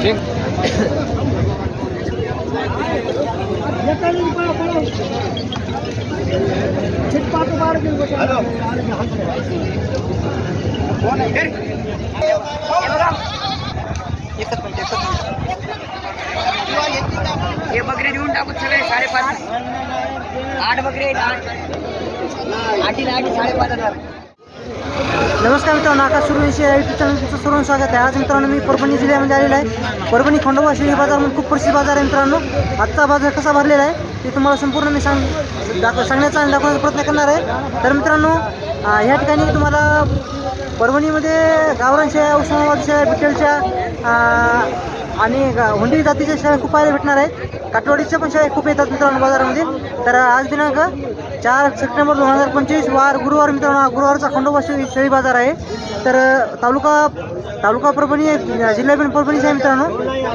ঠিক हे बकरे देऊन टाकू सगळे साडेपाच आठ बकरे आहेत आठ. आठी आठी साडेपाच हजार. नमस्कार मित्रांनो आकाश सुरू विषय यूट्यूब चॅनल तुमचं सर्व स्वागत आहे. आज मित्रांनो मी परभणी जिल्ह्यामध्ये आलेलो आहे. परभणी खंडोबा शेळी बाजार म्हणून खूप प्रसिद्ध बाजार आहे मित्रांनो. आजचा बाजार कसा भरलेला आहे ते तुम्हाला संपूर्ण मी सांग दाखव सांगण्याचा आणि दाखवण्याचा प्रयत्न करणार आहे. तर मित्रांनो ह्या ठिकाणी तुम्हाला परभणीमध्ये गावरान शेळ्या उस्मानाबाद शेळ्या बिटेलच्या आणि गा- हुंडी जातीच्या शेळ्या खूप पाहायला भेटणार आहेत. काटवाडीच्या पण शेळ्या खूप येतात मित्रांनो बाजारामध्ये. तर आज दिनांक चार सप्टेंबर दोन हजार पंचवीस वार गुरुवार मित्रांनो गुरुवारचा खंडोबा शेळी बाजार आहे. तर तालुका तालुका परभणी आहे, जिल्हा पण परभणीचा आहे मित्रांनो.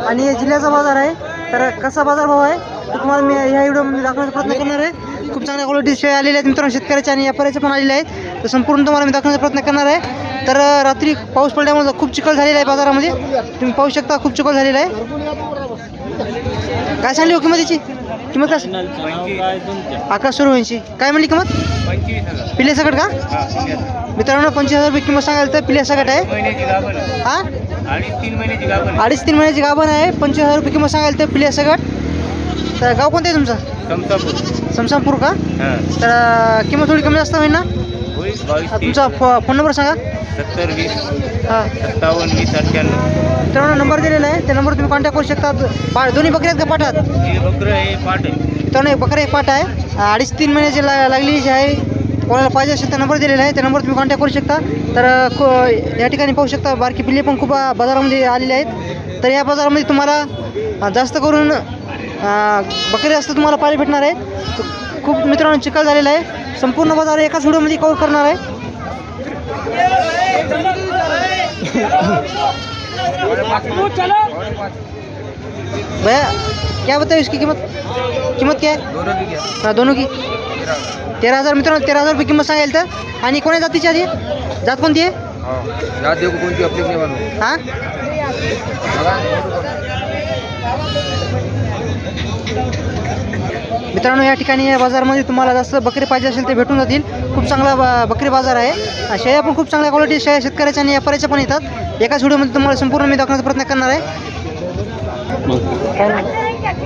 आणि जिल्ह्याचा बाजार आहे. तर कसा बाजार भाव आहे तुम्हाला मी ह्या व्हिडिओमध्ये दाखवण्याचा प्रयत्न करणार आहे. खूप चांगल्या क्वालिटी शेळ्या आलेल्या आहेत मित्रांनो शेतकऱ्याच्या आणि व्यापाऱ्याच्या पण आलेल्या आहेत. तर संपूर्ण तुम्हाला मी दाखवण्याचा प्रयत्न करणार आहे. तर रात्री पाऊस पडल्यामुळे खूप चिखल झालेला आहे बाजारामध्ये. तुम्ही पाहू शकता खूप चिखल झालेला आहे. काय सांगली हो किंमतीची? किंमत काय आकाश सूर्यवंशी काय म्हणली किंमत? पिल्ले सकट का? मित्रांनो पंचवीस हजार रुपये किंमत सांगायला तर पिल्ले सकट आहे. हा? अडीच तीन महिन्याची गाभण आहे. पंचवीस हजार रुपये किंमत सांगायला तर पिल्ले सकट. तर गाव कोणतं आहे तुमचं? समसामपूर का? तर किंमत थोडी कमी जास्त होईल ना? होईल बावीस तीस. तुमचा फो- फोन नंबर सांगा. सत्तर वीस. हां. सत्तावन्न वीस अठ्ठ्याण्णव. मित्रांनो नंबर दिलेला आहे. त्या नंबर तुम्ही कॉन्टॅक्ट करू शकता. पा दोन्ही बकऱ्या आहेत का पाठात? हे बकरं हे पाठ आहे. मित्रांनो एक बकरा एक पाठ आहे. अडीच तीन महिन्याची ला लागलेली जी आहे. कोणाला पाहिजे असेल तर नंबर दिलेला आहे. त्या नंबर तुम्ही कॉन्टॅक्ट करू शकता. तर अं, को- या ठिकाणी पाहू शकता बारकी पिल्ले पण खूप अं, बाजारामध्ये आलेले आहेत. तर या बाजारामध्ये तुम्हाला अं, जास्त करून अं, बकरे जास्त तुम्हाला पाहायला भेटणार आहे खूप मित्रांनो चिखल झालेला आहे. संपूर्ण बाजार एकाच व्हिडिओमध्ये कव्हर करणार आहे. भैया क्या बताओ इसकी कीमत? कीमत क्या है? हाँ दोनों की। तेरा हजार। मित्रांनो तेरा हजार रुपये किंमत सांगायला तर. आणि कोण्या जातीची आधी? आहे? जात कोणती आहे हां. मित्रांनो या ठिकाणी या बाजारामध्ये तुम्हाला जास्त बकरी पाहिजे असेल ते भेटून जातील. खूप चांगला बा- बकरी बाजार आहे. शेळ्या पण खूप चांगल्या क्वालिटी शेळ्या शेतकऱ्याच्या आणि व्यापाऱ्याच्या पण येतात. एकाच व्हिडिओमध्ये तुम्हाला संपूर्ण मी दाखवण्याचा प्रयत्न करणार आहे.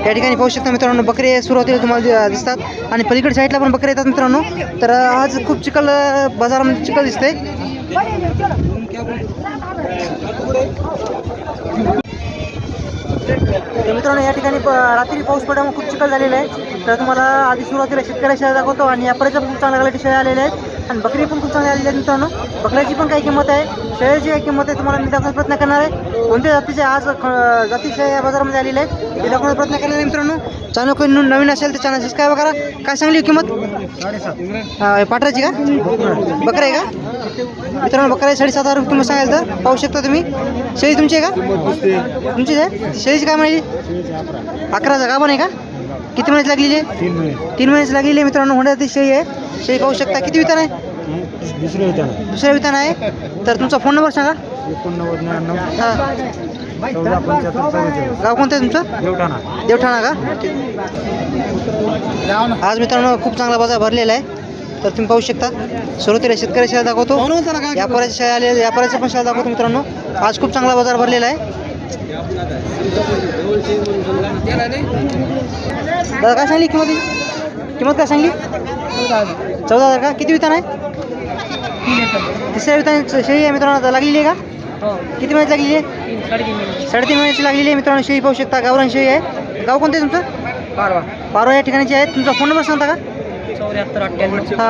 या ठिकाणी पाहू शकता मित्रांनो बकरे सुरुवातीला तुम्हाला दिसतात. आणि पलीकडे साईडला पण बकरे येतात मित्रांनो. तर आज खूप चिखल बाजारामध्ये चिखल दिसते तर मित्रांनो या ठिकाणी रात्री पाऊस पडल्यामुळे खूप चिखल झालेला आहे. तर तुम्हाला आधी सुरुवातीला शेतकऱ्या शेळ्या दाखवतो आणि व्यापाऱ्याच्या पण खूप चांगल्या क्वालिटी शेळ्या आलेल्या आहेत. आणि बकरी पण खूप चांगली आलेली आहेत मित्रांनो. बकऱ्याची पण काही किंमत आहे. शेळ्याची काही किंमत आहे तुम्हाला मी दाखवण्याचा प्रयत्न करणार आहे. कोणत्या जातीचे आज ख- जाती शेळ्या या बाजारामध्ये आलेल्या आहेत ते दाखवण्याचा प्रयत्न करणार आहे मित्रांनो. चॅनल कोणी नवीन असेल तर चॅनल सबस्क्राईब करा. काय सांगली हो किंमत? हा, हे पाठराची का? बकरा आहे का? मित्रांनो बकरा साडेसात हजार रुपये किंमत सांगायला तर पाहू शकता तुम्ही. शेळी तुमची आहे का? तुमचीच आहे? शेळीची काय माहिती अकराचा पण आहे का? किती महिन्याची लागलेली आहे? तीन महिने. तीन महिन्याची लागलेली आहे मित्रांनो होण्याची शेळी आहे. शेळी पाहू शकता. किती वितान आहे? दुसरं येतं दुसऱ्या वितान आहे. तर तुमचा फोन नंबर सांगा. एकोणनव्वद नव्याण्णव. हां. चौदा पंच्याहत्तर चव्वेचाळीस. गाव कोणतं आहे तुमचं? देवठाणा. देवठाणा का? आज मित्रांनो खूप चांगला बाजार भरलेला आहे. तर तुम्ही पाहू शकता. सुरुवातीला शेतकरी शेळ्या दाखवतो. व्यापाऱ्याच्या शेळ्या आले व्यापाऱ्याच्या पण शेळ्या दाखवतो मित्रांनो. आज खूप चांगला बाजार भरलेला आहे. दादा काय सांगली किंमत? ही? किंमत काय सांगली? चौदा हजार का? किती वितान आहे? तिसऱ्या वितान शेळी आहे मित्रांनो. आता लागलेली आहे का? किती महिन्याची लागलेली आहे? साडेतीन महिन्याची. लागलेली आहे मित्रांनो. शेळी पाहू शकता. गावरान शेळी आहे. गाव कोणतं आहे तुमचं? पारवा. पारवा या ठिकाणची आहे. तुमचा फोन नंबर सांगता का? चौऱ्याहत्तर अठ्ठ्याण्णव. हा.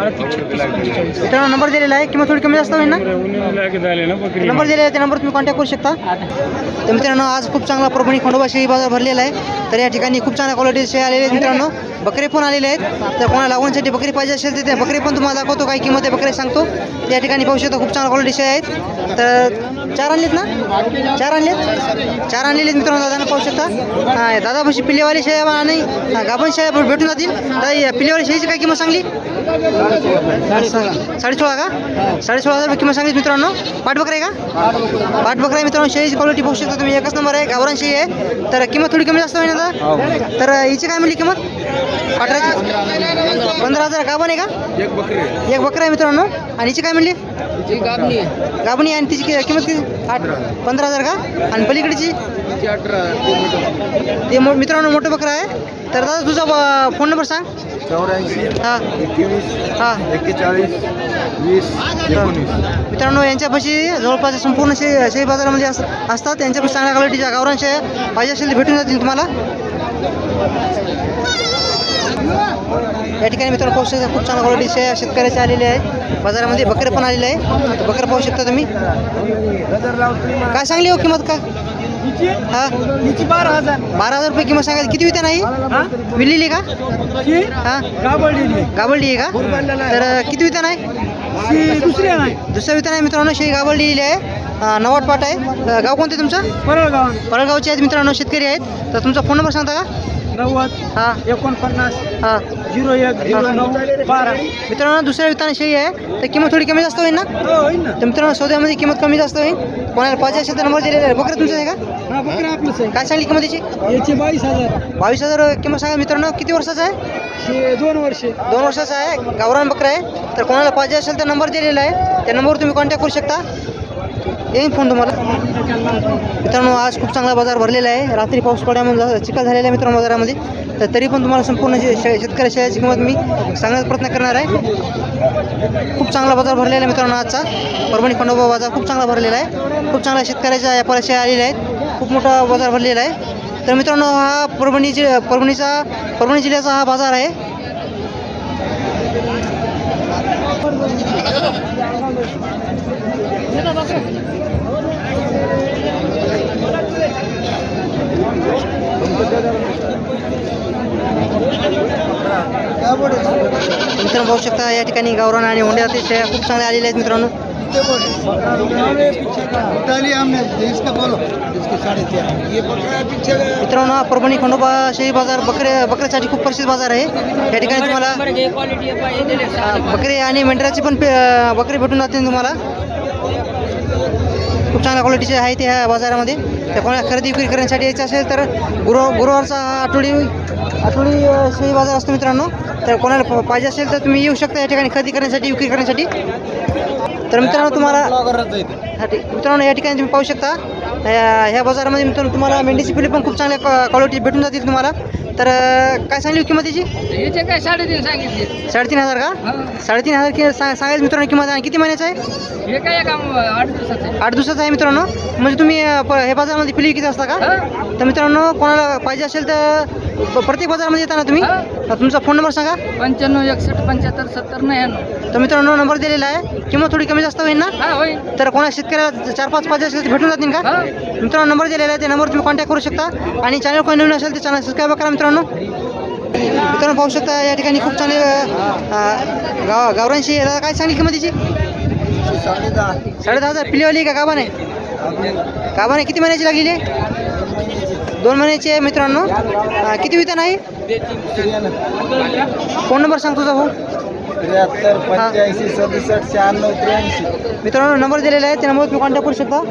अडतीस छत्तीस पंचेचाळीस. मित्रांनो नंबर दिलेला आहे? किंमत थोडी कमी जास्त होईल ना? नंबर दिलेला आहे त्या नंबर तुम्ही कॉन्टॅक्ट करू शकता. तर मित्रांनो आज खूप चांगला परभणी खंडोबा शेळी बाजार भरलेला आहे. तर या ठिकाणी खूप चांगल्या क्वालिटीचे आलेले आहेत मित्रांनो. बकरे पण आलेले आहेत. तर कोणाला लागवणीसाठी बकरी पाहिजे असेल तर त्या बकरी पण तुम्हाला दाखवतो काय किंमत आहे बकरी सांगतो. त्या ठिकाणी पाहू शकता खूप चांगल्या क्वालिटी शेळी आहेत. तर चार आणलेत ना? चार आणलेत? चार आणलेले आहेत मित्रांनो दादांना पाहू शकता. हा, दादापाशी पिल्लेवाली शेळ्या आणि हा, गाभण शेळ्या पण भेटून जातील. या पिल्लेवाली शेळीची काय किंमत सांगली? साडेसोळा का? साडेसोळा हजार रुपये किंमत सांगितली मित्रांनो. पाठ बकरा आहे का? पाठ बकरा आहे मित्रांनो. शेळीची क्वालिटी पाहू शकता तुम्ही. एकच नंबर आहे गावरान शेळी आहे. तर किंमत थोडी कमी जास्त होईल ना दादा? तर हिची काय म्हणली किंमत? पाठराची पंधरा हजार. गाभण आहे का? एक बकरी एक बकरा आहे मित्रांनो. आणि हिची काय म्हणली? गाभणी आहे. आणि तिची कि- किंमत किती आठ पंधरा हजार का? आणि पलीकडची? ते मो- मित्रांनो मोठं बकरा आहे. तर दादा तुझा फोन नंबर सांग. चौऱ्याऐंशी हां. हां. एक्केचाळीस वीस मित्रांनो यांच्यापाशी जवळपास संपूर्ण शे शेळी बाजारामध्ये अस असतात. यांच्यापाशी चांगल्या क्वालिटीच्या गावरान शेळ्या पाहिजे असेल भेटून जातील तुम्हाला. या ठिकाणी मित्रांनो पाहू शकता खूप चांगल्या क्वालिटी शेळ्या शेतकऱ्याचे आलेले आहे. बाजारामध्ये बकरे पण आलेले आहे. बकरं पाहू शकता तुम्ही. काय सांगली हो किंमत का हा? बारा हजार बारा हजार रुपये किंमत सांगायची. किती वित्या नाही विल्लेली का? हा? गाबळली आहे का? तर किती वित्या नाही दुसऱ्या नाही दुसऱ्या आहे मित्रांनो. शेळी गावडलेली आहे. अं, नवाट पाट आहे. गाव कोणतं तुमचं? परळगाव. परळगावचे आहेत मित्रांनो. शेतकरी आहेत. तर तुमचा फोन नंबर सांगता का? नव्वद हां. एकोणपन्नास हां. झिरो एक झिरो नऊ बारा. मित्रांनो दुसऱ्या शेळी आहे. तर किंमत थोडी कमी जास्त होईल ना? हो होईल ना. तर मित्रांनो सौद्यामध्ये किंमत कमी जास्त होईल. कोणाला पाहिजे असेल तर नंबर दिलेला आहे. बकरं तुमचं आहे का? हा बकरा आपलंच आहे. काय सांगली किंमत याची याचे बावीस हजार. बावीस हजार किंमत सांगा मित्रांनो. किती वर्षाचा आहे? दोन वर्षे. दोन वर्षाचा आहे. गावरान बकरा आहे. तर कोणाला पाहिजे असेल तर नंबर दिलेला आहे. त्या नंबरवर तुम्ही कॉन्टॅक्ट करू शकता. येईन फोन तुम्हाला. मित्रांनो आज खूप चांगला बाजार भरलेला आहे. रात्री पाऊस पडल्यामुळे चिखल झालेला आहे मित्रांनो बाजारामध्ये. तर तरी पण तुम्हाला संपूर्ण शे शेतकरी शेळ्याची किंमत मी सांगण्याचा प्रयत्न करणार आहे. खूप चांगला बाजार भरलेला आहे मित्रांनो आजचा. परभणी खंडोबा बाजार खूप चांगला भरलेला आहे. खूप चांगल्या शेतकऱ्याच्या व्यापाऱ्या शेळ्या आलेल्या आहेत. खूप मोठा बाजार भरलेला आहे. तर मित्रांनो हा परभणी जि परभणीचा परभणी जिल्ह्याचा हा बाजार आहे मित्रांनो पाहू शकता या ठिकाणी गावरान आणि होंड्या अतिशय खूप चांगल्या आलेले आहेत मित्रांनो. मित्रांनो हा परभणी खंडोबा शेळी बाजार बकरे बकऱ्यासाठी खूप प्रसिद्ध बाजार आहे. या ठिकाणी तुम्हाला बकरे बकरी आणि मेंढराची पण बकरी भेटून जाते तुम्हाला. खूप चांगल्या क्वालिटीचे आहे ते ह्या बाजारामध्ये. त्या कोणाला खरेदी विक्री करण्यासाठी यायचं असेल तर गुरु गुरुवारचा आठवडी आठवडी शेळी बाजार असतो मित्रांनो. तर कोणाला पाहिजे असेल तर तुम्ही येऊ शकता या ठिकाणी खरेदी करण्यासाठी विक्री करण्यासाठी तर मित्रांनो तुम्हाला. मित्रांनो या ठिकाणी तुम्ही पाहू शकता ह्या बाजारामध्ये मित्रांनो तुम्हाला मेंढीची पिल्ली पण खूप चांगल्या क्वालिटी भेटून जातील तुम्हाला. तर काय सांगली किंमत याची? काय साडेतीन सांगितले. साडेतीन हजार का? साडेतीन हजार कि सांगायचं मित्रांनो किंमत आणि किती महिन्याचं आहे? हे काय आठ दिवसाचे आठ दिवसाचं आहे मित्रांनो. म्हणजे तुम्ही हे बाजारामध्ये पिली किती असता का? तर मित्रांनो कोणाला पाहिजे असेल तर प्रत्येक बाजारामध्ये येताना तुम्ही. हा. तुमचा फोन नंबर सांगा. पंच्याण्णव एकसष्ट पंच्याहत्तर सत्तर नव्याण्णव. तर मित्रांनो नंबर दिलेला आहे. किंमत थोडी कमी जास्त होईल ना? तर कोणा शेतकऱ्याला चार पाच पाहिजे असेल तर भेटून जातील का? मित्रांनो नंबर दिलेला आहे त्या नंबर तुम्ही कॉन्टॅक्ट करू शकता. आणि चॅनल कोणी नवीन असेल तर चॅनल सबस्क्राईब करा मित्रांनो. मित्रांनो पाहू शकता या ठिकाणी खूप चांगले गाव गावरांशी काय सांगली किंमत तिची? साडे दहा हजार. पिलीवाली का गाबाने गाभाने किती महिन्याची लागलेली आहे? दोन महिन्याची आहे मित्रांनो. किती विता आहे? फोन नंबर सांग तुझा भाऊ. त्र्याहत्तर पंच्याऐंशी, सदुसष्ट शहाण्णव त्र्याऐंशी. मित्रांनो नंबर दिलेला आहे त्या नंबर तुम्ही कॉन्टॅक्ट करू शकता.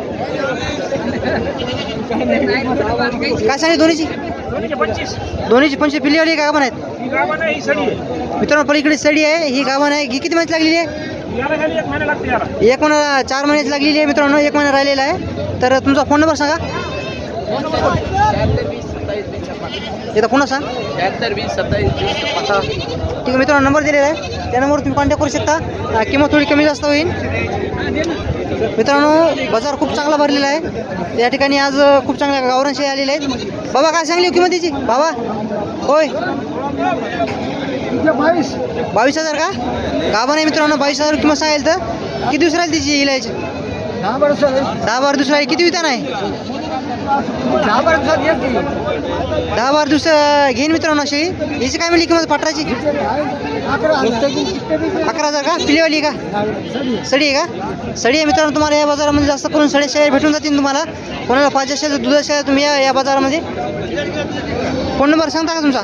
काय सांगितलं दोन्हीची दोन्हीची पंचवीस पिल्लीवाली का? गावन आहेत. मित्रांनो पलीकडे सडी आहे ही गावन आहे. ही किती महिन्यात लागलेली आहे? एक महिना चार महिन्याची लागलेली आहे मित्रांनो. एक महिना राहिलेला आहे. तर तुमचा फोन नंबर सांगा. एकदा पुन्हा सांग शहात्तर वीस सत्तावीस. ठीक आहे मित्रांनो नंबर दिलेला आहे. त्या नंबरवर तुम्ही कॉन्टॅक्ट करू शकता. किंमत थोडी कमी जास्त होईल. मित्रांनो बाजार खूप चांगला भरलेला आहे. या ठिकाणी आज खूप चांगल्या गावरान शेळी आलेले आहेत. बाबा काय सांगली किंमत त्याची बाबा होय. बावीस बावीस हजार का? गाभण आहे मित्रांनो बावीस हजार किंमत सांगायला तर. किती दिवस राहील तिची इलायची? दहा बारा दहा बारा दिवस राहील किती विधान आहे? दहा बारा सर येत दहा बारा दिवस घेईन मित्रांनो अशी. याची काय मिळली किंमत? पटराची? अकरा हजार का? पिलेवाली का? सडी आहे का? सडी आहे मित्रांनो तुम्हाला या बाजारामध्ये जास्त करून सडे शेळ्या भेटून जातील तुम्हाला. कोणाला पाच असेल तर दुधा शेळ्या तुम्ही या या बाजारामध्ये. फोन नंबर सांगता का तुमचा?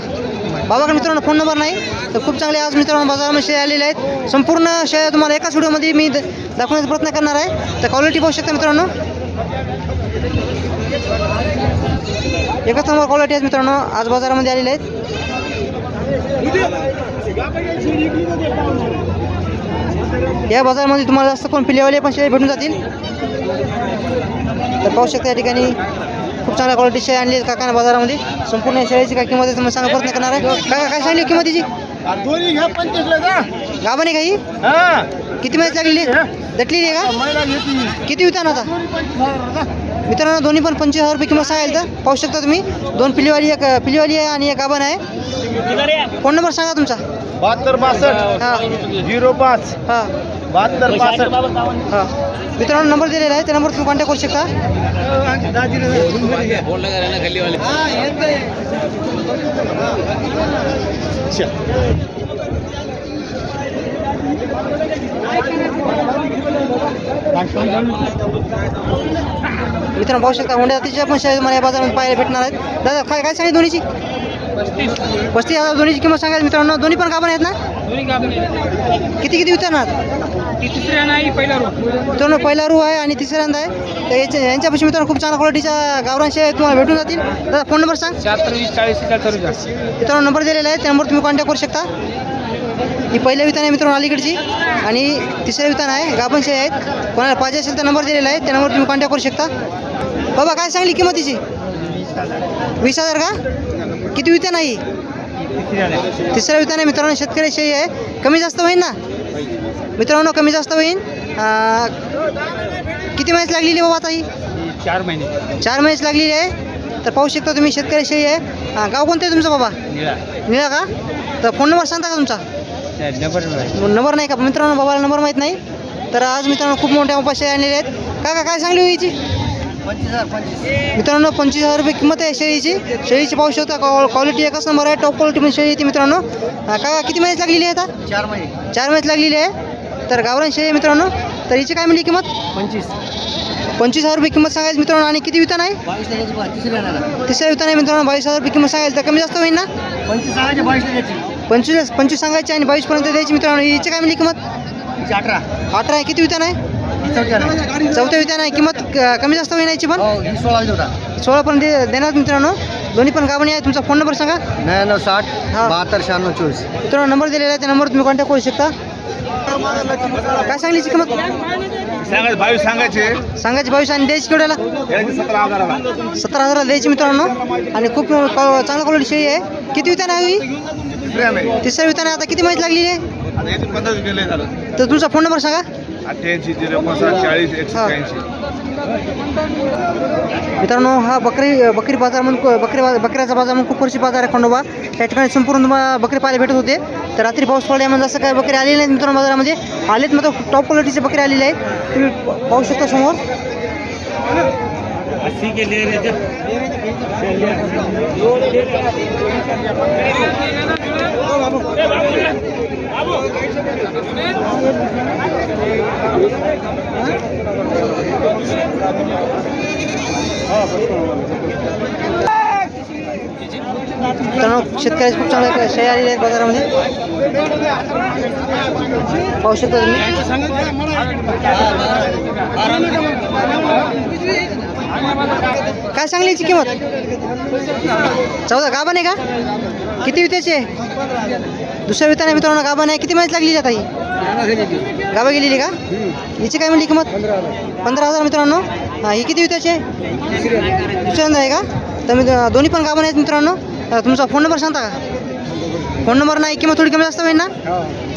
बाबाकडे मित्रांनो फोन नंबर नाही तर खूप चांगले आज मित्रांनो बाजारामध्ये शेळ्या आलेल्या आहेत. संपूर्ण शेळ्या तुम्हाला एकाच व्हिडिओमध्ये मी दाखवण्याचा प्रयत्न करणार आहे. तर क्वालिटी पाहू शकता मित्रांनो. एकच नंबर क्वालिटी आहेत मित्रांनो आज बाजारामध्ये आलेले आहेत. या बाजारामध्ये तुम्हाला जास्त कोण पिलेवाले पण शेळ्या भेटून जातील. तर पाहू शकता या ठिकाणी. खूप चांगल्या क्वालिटी शेळ्या आणली काकाने बाजारामध्ये. संपूर्ण या शेळ्याची काय किंमत आहे तुम्हाला सांगा प्रयत्न करणार आहे काका काय सांगली किंमतीची दोन्ही घ्या पंचवीसला नाही काही हा? किती महिन्यात लागलेली दटलेली आहे का? किती आता? का मित्रांनो दोन्ही पण पंचवीस हजार रुपये किंमत सांगायला तर पाहू शकता तुम्ही. दोन पिलीवाली एक पिलीवाली आहे आणि एक गाभण आहे. फोन नंबर सांगा तुमचा. बहात्तर बासष्ट. हां. झिरो पाच. हां. बहात्तर पासष्ट हां. मित्रांनो नंबर दिलेला आहे. त्या नंबर तुम्ही कॉन्टॅक्ट करू शकता. मित्रांनो पाहू शकता हुंड्या तिच्या पण शेळ्या मला या बाजारामध्ये पाहायला भेटणार आहेत. दादा काय काय सांगितलं दोन्हीची? पस्तीस. हजार दोन्हीची किंमत सांगायला मित्रांनो दोन्ही पण गाभण आहेत ना? किती किती विचारणार मित्रांनो पहिला रू आहे आणि तिसऱ्यांदा आहे. तर याच्या यांच्यापाशी मित्रांनो खूप चांगल्या क्वालिटीच्या गावरान शेळ्या तुम्हाला भेटून जातील. दादा फोन नंबर सांग. चाळीस मित्रांनो नंबर दिलेला आहे. त्या नंबर तुम्ही कॉन्टॅक्ट करू शकता. ही पहिल्या वितान आहे मित्रांनो अलीकडची. आणि तिसऱ्या वितान आहे. गाभण शेळ्या आहेत. कोणाला पाहिजे असेल तर नंबर दिलेला आहे. त्या नंबर तुम्ही कॉन्टॅक्ट करू शकता. बाबा काय सांगली किंमत तिची वीस हजार का? किती वितान आहे ही? तिसऱ्या आहे मित्रांनो शेतकरी शेळी आहे. कमी जास्त होईल ना? मित्रांनो कमी जास्त होईल अं, किती महिन्यात लागलेली बाबा आता ही? चार महिने. चार महिन्याच लागलेली आहे. तर पाहू शकता तुम्ही शेतकरी शेळी आहे. गाव कोणतं आहे तुमचं बाबा? निळा. का? तर फोन नंबर सांगता का तुमचा? नंबर नंबर नाही का? मित्रांनो बाबाला नंबर माहीत नाही. तर आज मित्रांनो खूप मोठ्या उपाशी आणलेले आहेत. काका काय सांगली हो याची? मित्रांनो पंचवीस हजार रुपये किंमत आहे शेळीची. शेळीची पाहू शकता क्वालिटी एकच नंबर आहे टॉप क्वालिटी पण शेळी येते मित्रांनो. काका किती महिन्यात लागलेली आहे आता? चार महिने. चार महिन्यात लागलेली आहे. तर गावरान शेळी आहे मित्रांनो. तर हिची काय मिळली किंमत? पंचवीस. पंचवीस हजार रुपये किंमत सांगायची मित्रांनो. आणि किती वितान आहे? तिसऱ्या वितान आहे मित्रांनो. बावीस हजार रुपये किंमत सांगायला तर कमी जास्त होईल ना? पंचवीस सांगायचे पंचवीस पंचवीस सांगायची आणि बावीसपर्यंत द्यायची मित्रांनो. हिची काय मिळली किंमत? अठरा. अठरा आहे. किती वितान आहे? चौथ्या चौथ्या वितान आहे किंमत क- कमी जास्त होईल याची पण? हो सोळा होता. सोळापर्यंत दे- देणार मित्रांनो. दोन्ही पण गाभणी आहे तुमचा फोन नंबर सांगा. नव्याण्णव साठ हा. बहात्तर शहाण्णव चोवीस. मित्रांनो नंबर दिलेला आहे. त्या नंबर तुम्ही कॉन्टॅक्ट करू शकता. काय सांगलीची किंमत? सांगायचे बावीस सांगायचे. सांगायची बावीस आणि द्यायची केवढ्याला? सतरा हजाराला. सतरा हजाराला द्यायची मित्रांनो. आणि खूप क- चांगल्या क्वालिटी शेळी आहे. किती वितान आहे ही? तिसऱ्या नाही तिसऱ्या वितान आता किती माहिती लागलेली आहे? आता याच्यात पंधरा गेले झालं. तर तुमचा फोन नंबर सांगा. अठ्ठ्याऐंशी झिरो चाळीस एकशे हा. मित्रांनो हा बकरी बकरी बाजार म्हणून बकरी बा- बकऱ्याचा बाजार म्हणून खूप वर्षी बाजार आहे खंडोबा. त्या ठिकाणी संपूर्ण तुम्हाला बकरी पाहायला भेटत होते. तर रात्री पाऊस पडल्यामुळे जसं काय बकरी आलेले नाहीत मित्रांनो बाजारामध्ये. आलेत मात्र टॉप क्वालिटीचे बकरी आलेले आहेत. तुम्ही प- पाहू शकता समोर. अस्सी के लिए रे मित्रांनो शेतकऱ्याचे खूप चांगले शेळ्या आलेले आहेत बाजारामध्ये पाहू शकता तुम्ही काय सांगली याची किंमत चौदा गाभा नाही का किती वित्याची आहे दुसऱ्या वित्याने मित्रांनो गाभा नाही. किती माहिती लागली आता ही? गाभा गेलेली का? हिची काय म्हणली किंमत? पंधरा हजार मित्रांनो. ही किती विताची आहे? दुसऱ्यांदा आहे का? तर मी दोन्ही पण गाभा आहेत मित्रांनो. तुमचा फोन नंबर सांगता का? फोन नंबर नाही किंमत थोडी कमी जास्त होईल ना?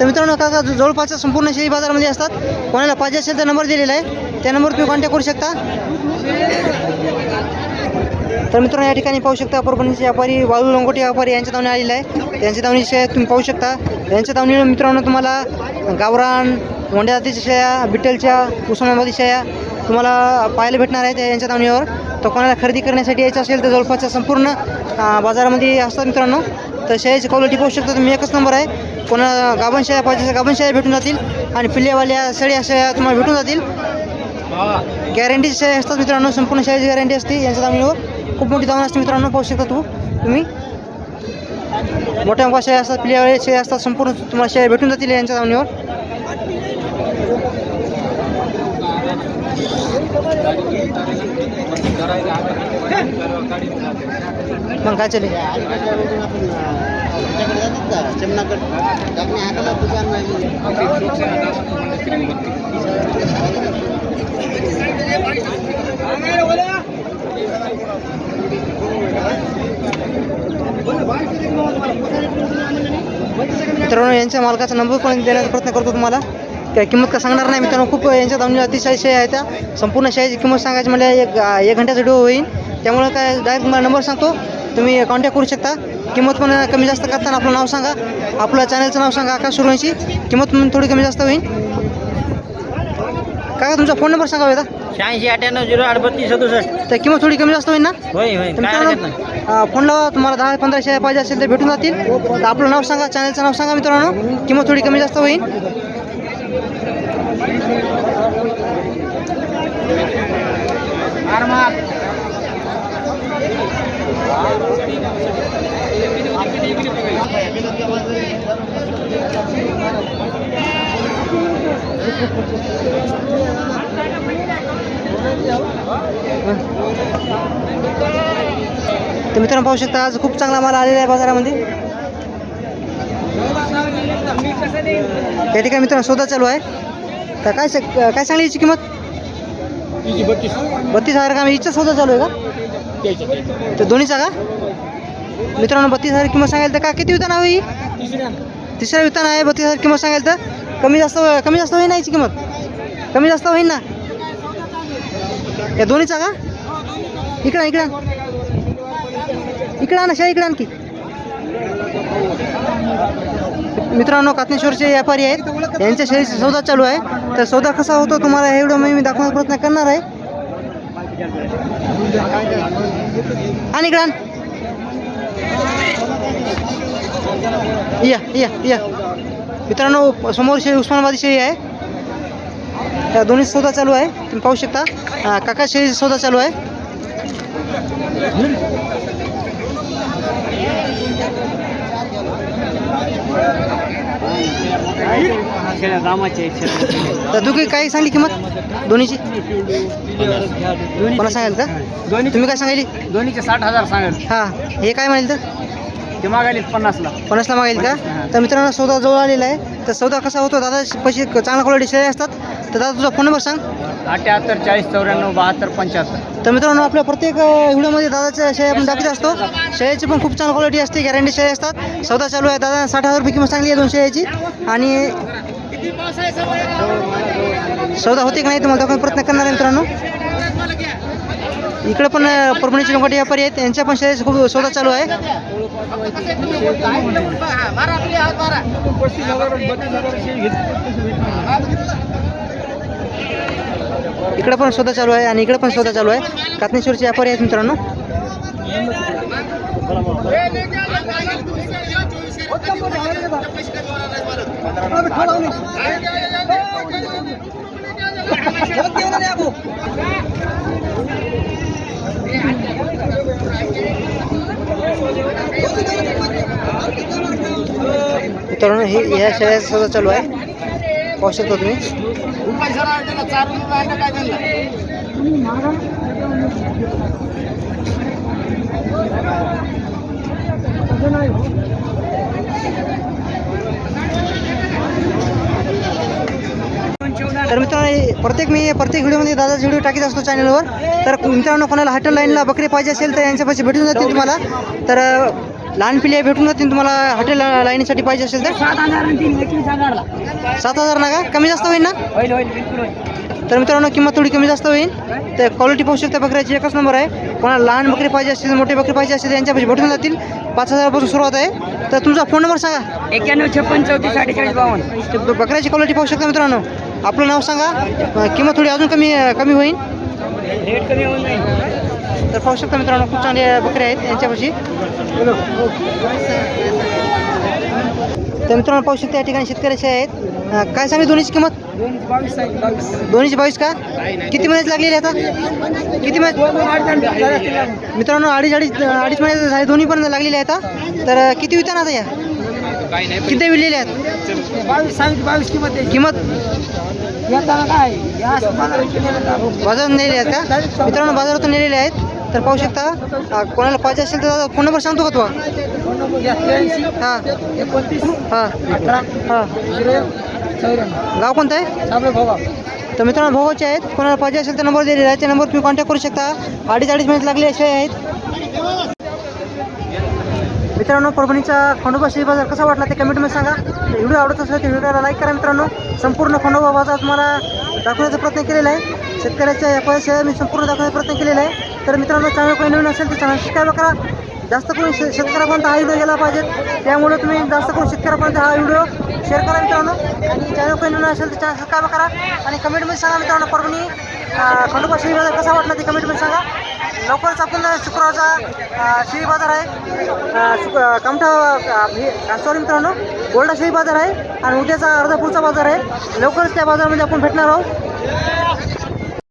तर मित्रांनो काका जवळपासच्या संपूर्ण शेती बाजारामध्ये असतात. कोणाला पाहिजे असेल तर नंबर दिलेला आहे. त्या नंबर तुम्ही कॉन्टॅक्ट करू शकता. तर मित्रांनो या ठिकाणी पाहू शकता परभणीचे व्यापारी वाळू लंगोटी व्यापारी यांच्या दावणी आलेले आहे. त्यांच्या दावणी शेळ्या तुम्ही पाहू शकता. यांच्या दावणीला मित्रांनो तुम्हाला गावरान मोंड्या जातीच्या शेळ्या बिट्टलच्या उस्मानाबादी शेळ्या तुम्हाला पाहायला भेटणार आहेत यांच्या दावणीवर तर कोणाला खरेदी करण्यासाठी यायचं असेल तर जवळपासच्या संपूर्ण बाजारामध्ये असतात मित्रांनो. तर शेळ्याची क्वालिटी पाहू शकता तुम्ही. एकच नंबर आहे. कोणा गाभण शेळ्या पाहिजे तर गाभण शेळ्या भेटून जातील. आणि पिल्लेवाल्या शेळ्या शेळ्या तुम्हाला भेटून जातील. गॅरंटी शेळ्या असतात मित्रांनो. संपूर्ण शेळ्याची गॅरंटी असते यांच्या दावणीवर खूप मोठी दावण असते मित्रांनो पाहू शकता तू तुम्ही. मोठ्या मोठ्या शेळ्या असतात पिल्लेवाले शेळ्या असतात संपूर्ण तुम्हाला शेळ्या भेटून जातील यांच्या दावणीवर मग काय चालेल मित्रांनो यांच्या मालकाचा नंबर पण देण्याचा प्रयत्न करतो तुम्हाला. त्या किंमत का सांगणार नाही मित्रांनो खूप यांच्या दामनी अतिशय शेळ्या आहे त्या. संपूर्ण शेळ्याची किंमत सांगायची म्हणजे एक एक घंट्याचा व्हिडिओ होईल त्यामुळे काय डायरेक्ट तुम्हाला नंबर सांगतो. तुम्ही कॉन्टॅक्ट करू शकता. किंमत पण कमी जास्त करताना आपलं नाव सांगा. आपलं चॅनलचं नाव सांगा आकाश सुरवंशी. किंमत पण थोडी कमी जास्त होईल काय तुमचा फोन नंबर सांगा हो वेदा शहाऐंशी अठ्ठ्याण्णव झिरो आठ बत्तीस सदुसष्ट. तर किंमत थोडी कमी जास्त होईल ना? होय होय. फोन लावा तुम्हाला दहा पंधरा शेळ्या पाहिजे असेल तर भेटून जातील. तर आपलं नाव सांगा चॅनलचं नाव सांगा मित्रांनो. किंमत थोडी कमी जास्त होईल. तर मित्रांनो पाहू शकता आज खूप चांगला माल आलेला आहे बाजारामध्ये. या ठिकाणी मित्रांनो सौदा चालू आहे. तर काय काय सांगली याची किंमत? बत्तीस. हजार का? इच्छा सौदा चालू आहे का? तर दोन्हीचा का? मित्रांनो बत्तीस हजार किंमत सांगायला तर का? किती वितान हवी? तिसऱ्या. वितान आहे बत्तीस हजार किंमत सांगायला तर? कमी जास्त कमी जास्त होईल ना याची किंमत? कमी जास्त होईल ना? या दोन्हीचा का? इकडं इकडं. इकडं ना शा इकडं आणखी मित्रांनो कातनेश्वरचे व्यापारी आहेत. यांच्या शेळीचा सौदा चालू आहे. तर सौदा कसा होतो तुम्हाला एवढं मी दाखवण्याचा प्रयत्न करणार आहे. आणि इकडं या या या. मित्रांनो समोर शेळी उस्मानाबादी शेळी आहे. त्या दोन्ही सौदा चालू आहे. तुम्ही पाहू शकता. काका शेळीचा सौदा चालू आहे. तू काही काय सांगली किंमत? दोन्हीची? मला सांगाल का? तुम्ही काय सांगायली? दोन्हीचे साठ हजार सांगेल हां हे काय म्हणाल तर? ते मागायले पन्नासला. पन्नासला मागेल का? तर मित्रांनो सौदा जवळ आलेला आहे. तर सौदा कसा होतो? दादा पैसे चांगल्या क्वालिटी शेळ्या असतात. तर दादा तुझा फोन नंबर सांग. अठ्याहत्तर चाळीस चौऱ्याण्णव बहात्तर पंच्याहत्तर. तर मित्रांनो आपल्या प्रत्येक व्हिडिओमध्ये दादाच्या शेळ्या आपण दाखवत असतो. शेळ्याची पण खूप चांगली क्वालिटी असते गॅरंटी शेळ्या असतात. सौदा चालू आहे. दादा साठ हजार रुपये किंमत चांगली आहे दोन शेळ्याची. आणि सौदा होते की नाही तुम्हाला दाखवण्याचा प्रयत्न करणार आहे मित्रांनो? इकडे पण परभणीचे लोकांचे व्यापारी आहेत त्यांच्या पण शेळ्याचा खूप सौदा चालू आहे. इकडे पण सौदा चालू आहे आणि इकडे पण सौदा चालू आहे. कातनेश्वरचे व्यापारी आहेत मित्रांनो. मित्रांनो हे ह्या शाळेत सुद्धा चालू आहे. पाहू शकता तुम्ही. तर मित्रांनो प्रत्येक मी प्रत्येक व्हिडिओमध्ये दादाचा व्हिडिओ टाकीत असतो चॅनलवर तर मित्रांनो कोणाला हॉटेल लाईनला बकरी पाहिजे असेल तर यांच्यापाशी भेटून जातील तुम्हाला. तर लहान पिल्ले भेटून जातील तुम्हाला हॉटेल लाईनीसाठी पाहिजे असेल तर. सात हजार ना का? कमी जास्त होईल ना? होईल होईल बिलकुल होईल. तर मित्रांनो किंमत थोडी कमी जास्त होईल. तर क्वालिटी पाहू शकता बकऱ्याची एकच नंबर आहे. कोणाला लहान बकरी पाहिजे असतील मोठी बकरी पाहिजे असतील यांच्यापाशी भेटून जातील. पाच हजारापासून सुरुवात आहे. तर तुमचा फोन नंबर सांगा. एक्क्याण्णव छप्पन चौतीस अठ्ठेचाळीस बावन्न. ते ब- बकऱ्याची क्वालिटी पाहू शकता मित्रांनो. आपलं नाव सांगा. किंमत थोडी अजून कमी कमी होईल. रेट कमी होऊन जाईल. तर पाहू शकता मित्रांनो खूप चांगले बकरे आहेत यांच्यापाशी. तर मित्रांनो पाहू शकता या ठिकाणी शेतकऱ्याचे आहेत. काय सांगली दोन्हीची किंमत? बावीस बावीस दोन्हीची बावीस का? किती महिन्यात लागलेली आता? किती महिन्यात? मित्रांनो अडीच अडीच अडीच महिन्यात झाले दोन्ही पण लागलेले आहेत तर किती विकताना आता या? किती विलेले आहेत? बावीस सांगितली बावीस किंमत? आहे किंमत काय बाजारात बाजारात नेलेले आहेत का? मित्रांनो बाजारातून नेलेले आहेत. तर पाहू शकता कोणाला पाहिजे असेल तर फोन नंबर सांगतो का तू फोन नंबर हां. हां. हां. गाव कोणतं आहे? तर मित्रांनो भावाचे आहेत. कोणाला पाहिजे असेल तर नंबर दिलेला आहे. त्या नंबर तुम्ही कॉन्टॅक्ट करू शकता. अडीच अडीच मिनिट लागले असे आहेत. मित्रांनो परभणीचा खंडोबा शेळी बाजार कसा वाटला ते कमेंटमध्ये सांगा. व्हिडिओ आवडत असेल तर व्हिडिओला लाईक करा मित्रांनो. संपूर्ण खंडोबा बाजार तुम्हाला दाखवण्याचा प्रयत्न केलेला आहे. शेतकऱ्याच्या या मी संपूर्ण दाखवण्याचा प्रयत्न केलेला आहे. तर मित्रांनो चॅनल काही नवीन असेल तर चॅनल सबस्क्राईब करा. जास्त करून शे शेतकऱ्यापर्यंत हा व्हिडिओ गेला पाहिजे. त्यामुळे तुम्ही जास्त करून शेतकऱ्यापर्यंत हा व्हिडिओ शेअर करा मित्रांनो. आणि चॅनल काही नवीन असेल तर चॅनल सबस्क्राईब करा. आणि कमेंटमध्ये सांगा मित्रांनो परभणी खंडोबा शेळी बाजार कसा वाटला ते कमेंटमध्ये सांगा. लवकरच आपण शुक्रवारचा शेळी बाजार आहे. शुक अं, कामठा सॉरी मित्रांनो गोल्डा शेळी बाजार आहे. आणि उद्याचा अर्धापूरचा बाजार आहे. लवकरच त्या बाजारामध्ये आपण भेटणार आहोत.